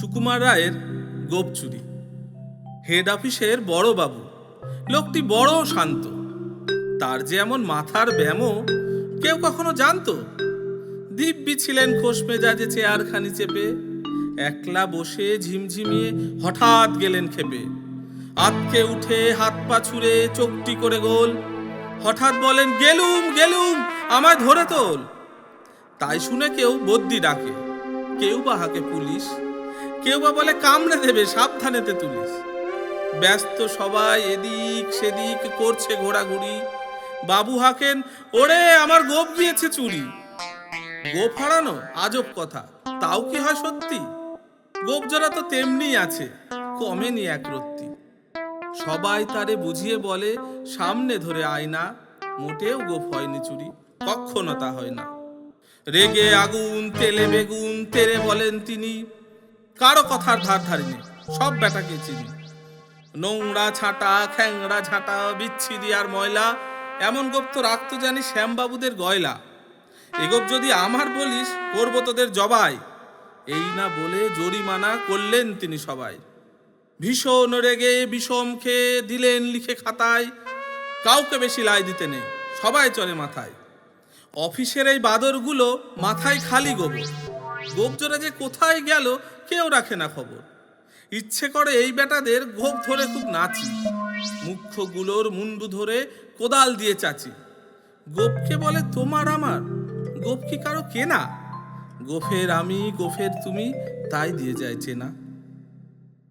সুকুমার রায়ের গোপ চুরি। হেড অফিসের বড় বাবু। লোকটি বড় শান্ত। তার যে এমন মাথার ব্যামো কেউ কখনো জানতো? দিব্যি ছিলেন খোশ মেজাজে চেয়ারখানি চেপে। একলা বসে ঝিমঝিমিয়ে হঠাৎ গেলেন খেপে। আতকে উঠে হাত পা ছুঁড়ে চোখটি করে গোল। হঠাৎ বলেন, গেলুম গেলুম, আমায় ধরে তোল। তাই শুনে কেউ বদ্যি ডাকে। কেউ বা হাকে পুলিশ কেউ বা বলে কামড়ে দেবে, সাবধানেতে তুলিস। ব্যস্ত সবাই এদিক সেদিক করছে ঘোরাঘুরি। বাবু হাকেন, ওরে, আমার গোপ দিয়েছে চুরি। গোপ হারানো, আজব কথা। তাও কি হয় সত্যি? গোপ জোড়া তো তেমনি আছে, কমেনি এক রত্তি। সবাই তারে বুঝিয়ে বলে, সামনে ধরে আয়না মোটেও গোপ হয়নি চুরি কখনো তা হয় না। রেগে আগুন, তেলে বেগুন, তেরে বলেন তিনি কারও কথার ধার ধারিনি, সব বেটাকে চিনি। নোংরা ছাটা খ্যাংরা ঝাঁটা, বিচ্ছিরি আর ময়লা, এমন গোপ তো রাখতো জানি শ্যামবাবুদের গয়লা। এগোপ যদি আমার বলিস, করব তোদের জবাই। এই না বলে জরিমানা করলেন তিনি সবাই। ভীষণ রেগে বিষম খেয়ে দিলেন লিখে খাতায়, কাউকে বেশি লাই দিতে নেই, সবাই চলে মাথায়। অফিসের এই বাদরগুলো মাথায় খালি গোবর। গোবজোড়া যে কোথায় গেল কেউ রাখে না খবর। ইচ্ছে করে এই বেটাদের গোপ ধরে খুব নাচি। মুখ্যগুলোর মুন্ডু ধরে কোদাল দিয়ে চাচি। গোপকে বলে, তোমার আমার। গোপ কি কারও কেনা? গোফের আমি, গোফের তুমি, তাই দিয়ে যায় চেনা।